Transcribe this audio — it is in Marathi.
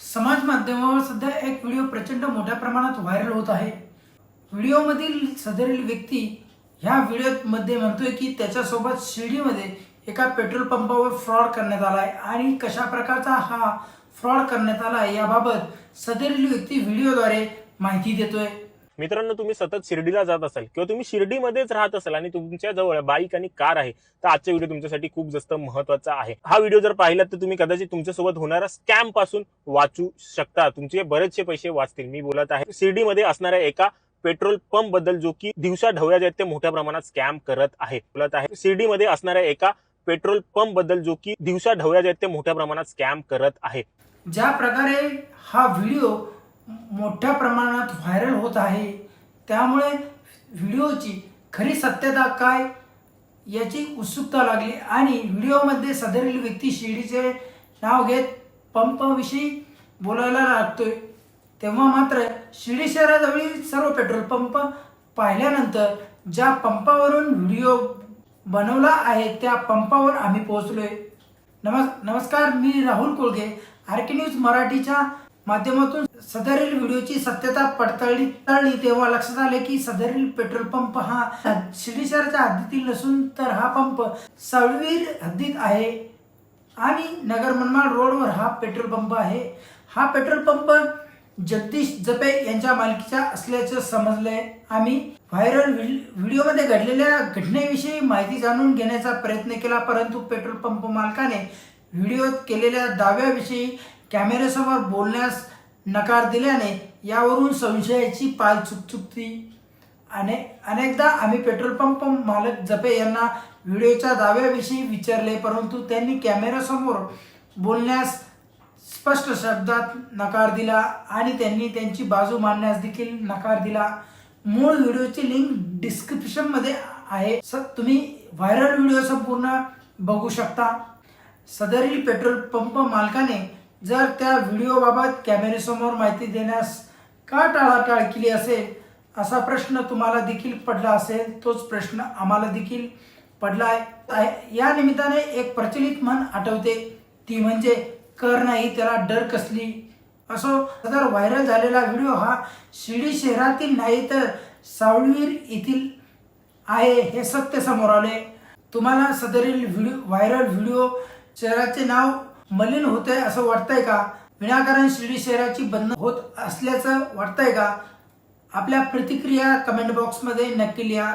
समाज माध्यमावर सध्या एक व्हिडिओ प्रचंड मोठ्या प्रमाणात व्हायरल होत आहे. व्हिडिओमधील सदरील व्यक्ती ह्या व्हिडिओमध्ये म्हणतोय की त्याच्यासोबत शिर्डीमध्ये एका पेट्रोल पंपावर फ्रॉड करण्यात आला आहे आणि कशा प्रकारचा हा फ्रॉड करण्यात आला आहे याबाबत सदरील व्यक्ती व्हिडिओद्वारे माहिती देतोय. मित्रांनो तुम्ही सतत शिर्डीला जात असाल किंवा तुम्ही शिर्डीमध्येच राहत असाल आणि तुमच्या जवळ बाईक आणि कार आहे तर आजचा व्हिडिओ तुमच्यासाठी खूप जास्त महत्त्वाचा आहे. हा व्हिडिओ जर पाहिला तर तुम्ही कदाचित तुमच्यासोबत होणारा स्कॅमपासून वाचू शकता. तुमचे बरेचसे पैसे वाचतील. मी बोलत आहे शिर्डीमध्ये असणाऱ्या एका पेट्रोल पंपबद्दल जो की दिवसा ढवळ्या जे आहेत ते मोठ्या प्रमाणात स्कॅम करत आहे. बोलत आहे शिर्डीमध्ये असणाऱ्या एका पेट्रोल पंपबद्दल जो की दिवसा ढवळ्या जे आहेत ते मोठ्या प्रमाणात स्कॅम करत आहे. ज्या प्रकारे हा व्हिडिओ मोठ्या प्रमाणात व्हायरल होत आहे. त्यामुळे व्हिडिओची खरी सत्यता काय याची उत्सुकता लागली आणि व्हिडिओमध्ये सदरील व्यक्ती शिर्डीचे नाव घेत पंपाविषयी बोलायला लागतोय. तेव्हा मात्र शिर्डी शहराजवळील सर्व पेट्रोल पंप पाहिल्यानंतर ज्या पंपावरून व्हिडिओ बनवला आहे त्या पंपावर आम्ही पोहोचलोय. नमस् नमस्कार मी Rahul Kolge R K news मराठीच्या माध्यमातून सदरील व्हिडिओची सत्यता पडताळली तळली तेव्हा लक्षात आले की सदरील पेट्रोल पंप हा शिर्डी हद्दीतील नसून तर हा पंप सावळवीर हद्दीत आहे आणि नगर मनमाड रोडवर हा पेट्रोल पंप आहे. हा पेट्रोल पंप जगदीश जपे यांच्या मालकीचा असल्याचं समजलंय. आम्ही व्हायरल व्हिडिओमध्ये घडलेल्या घटनेविषयी माहिती जाणून घेण्याचा प्रयत्न केला परंतु पेट्रोल पंप मालकाने व्हिडिओत केलेल्या दाव्याविषयी कॅमेऱ्यासमोर बोलण्यास नकार दिल्याने यावरून संशयाची पाल चुकचुकती. अने अनेकदा आम्ही पेट्रोल पंप मालक जपे यांना व्हिडिओच्या दाव्याविषयी विचारले परंतु त्यांनी कॅमेऱ्यासमोर बोलण्यास स्पष्ट शब्दात नकार दिला आणि त्यांनी त्यांची बाजू मांडण्यास देखील नकार दिला. मूळ व्हिडिओची लिंक डिस्क्रिप्शनमध्ये आहे. स तुम्ही व्हायरल व्हिडिओ संपूर्ण बघू शकता. सदरील पेट्रोल पंप मालकाने जर त्या व्हिडिओबाबत कॅमेऱ्यासमोर माहिती देण्यास का टाळाटाळ केली असेल असा प्रश्न तुम्हाला देखील पडला असेल तोच प्रश्न आम्हाला देखील पडला आहे या निमित्ताने एक प्रचलित म्हण आठवते. ती म्हणजे कर नाही त्याला डर कसली? असो सदर व्हायरल झालेला व्हिडिओ हा शिर्डी शहरातील नाही तर सावळवीर येथील आहे हे सत्य समोर आले. तुम्हाला सदरील व्हिडिओ व्हायरल व्हिडिओ शहराचे नाव मलिन होत आहे असं वाटतंय का? विनाकारण शिर्डी शहराची बंद होत असल्याचं वाटतंय का? आपल्या प्रतिक्रिया कमेंट बॉक्समध्ये नक्की लिहा.